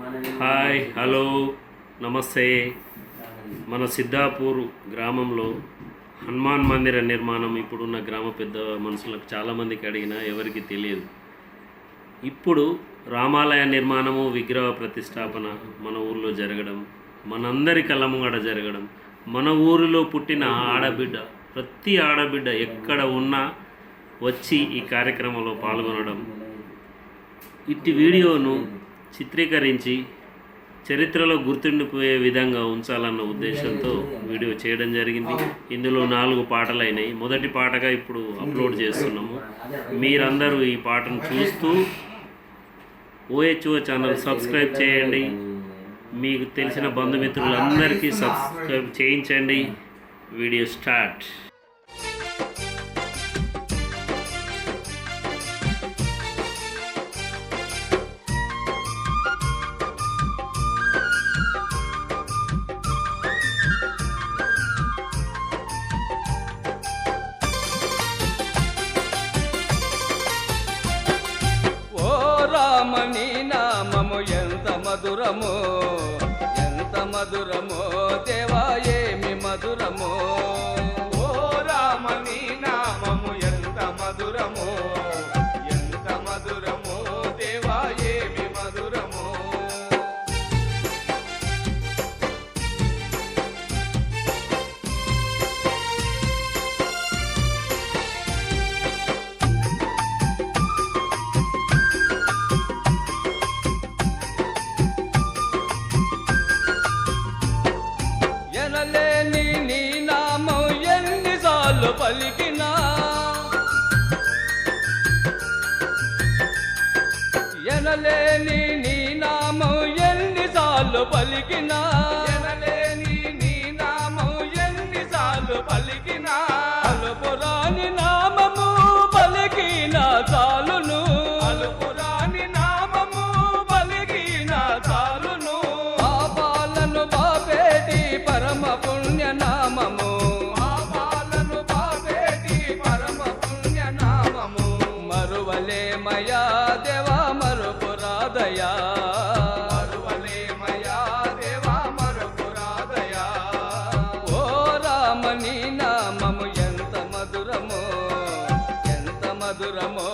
Hi hello నమస్తే. మన సిద్ధాపూర్ గ్రామంలో హనుమాన్ మందిర నిర్మాణం ఇప్పుడున్న గ్రామ పెద్ద మనుషులకు చాలామందికి అడిగినా ఎవరికి తెలియదు. ఇప్పుడు రామాలయ నిర్మాణము విగ్రహ ప్రతిష్టాపన మన ఊర్లో జరగడం మనందరి కళ్ళ ముంగడ జరగడం మన ఊరిలో పుట్టిన ఆడబిడ్డ ప్రతి ఆడబిడ్డ ఎక్కడ ఉన్నా వచ్చి ఈ కార్యక్రమంలో పాల్గొనడం. ఇట్టి వీడియోను చిత్రీకరించి చరిత్రలో గుర్తుండిపోయే విధంగా ఉంచాలన్న ఉద్దేశంతో వీడియో చేయడం జరిగింది. ఇందులో నాలుగు పాటలు అయినాయి మొదటి పాటగా ఇప్పుడు అప్లోడ్ చేస్తున్నాము. మీరందరూ ఈ పాటను చూస్తూ ఓహెచ్ఓ ఛానల్ సబ్స్క్రైబ్ చేయండి. మీకు తెలిసిన బంధుమిత్రులందరికీ సబ్స్క్రైబ్ చేయించండి. Video start. మధురమో? ఎంత మధురమో? దేవా ఏమి మధురమో? ఓ రామని నామము ఎంత మధురమో? ఎనలేని నీ నామం ఎన్నిసార్లు పలికినా? ఎనలేని నీ నామం ఎన్నిసార్లు పలికినా? ఎనలేని నీ నామం ఎన్నిసార్లు పలికినా? మధురమో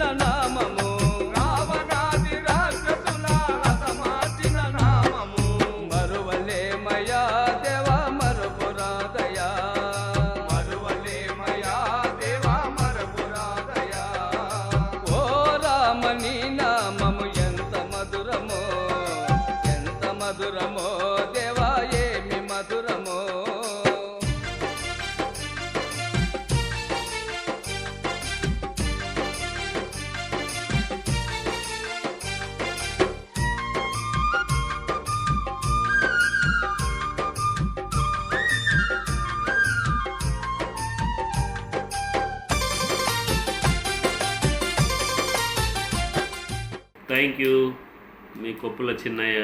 రసమార్చిన నామము థ్యాంక్ యూ మీ కొప్పుల చిన్నయ్య.